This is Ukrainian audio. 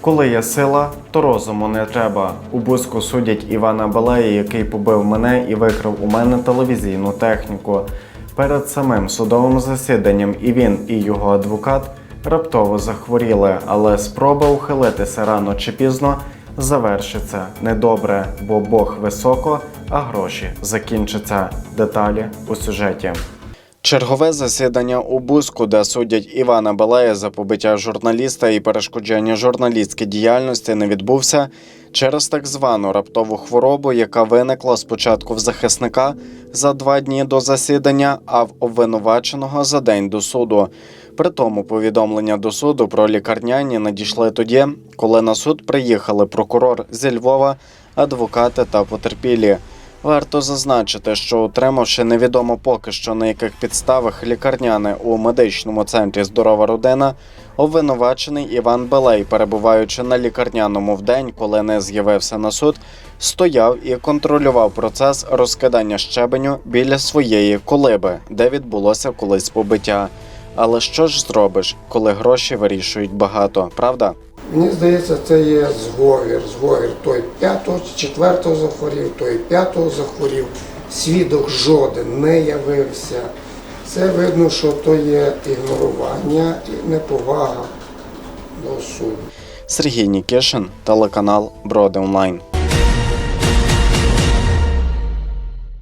Коли є сила, то розуму не треба. У Бузьку судять Івана Балея, який побив мене і викрав у мене телевізійну техніку. Перед самим судовим засіданням і він, і його адвокат раптово захворіли, але спроба ухилитися рано чи пізно завершиться недобре, бо Бог високо, а гроші закінчаться. Деталі у сюжеті. Чергове засідання у Бузьку, де судять Івана Балея за побиття журналіста і перешкоджання журналістській діяльності, не відбувся через так звану раптову хворобу, яка виникла спочатку в захисника за два дні до засідання, а в обвинуваченого за день до суду. При тому повідомлення до суду про лікарняні надійшли тоді, коли на суд приїхали прокурор зі Львова, адвокати та потерпілі. Варто зазначити, що отримавши невідомо поки що на яких підставах лікарняне у медичному центрі Здорова родина, обвинувачений Іван Белей, перебуваючи на лікарняному в день, коли не з'явився на суд, стояв і контролював процес розкидання щебеню біля своєї колиби, де відбулося колись побиття. Але що ж зробиш, коли гроші вирішують багато, правда? Мені здається, це є зговір. Зговір той п'ятого, четвертого захворів, той п'ятого захворів. Свідок жоден не явився. Це видно, що то є ігнорування і неповага до суду. Сергій Нікішин, телеканал Броди Онлайн.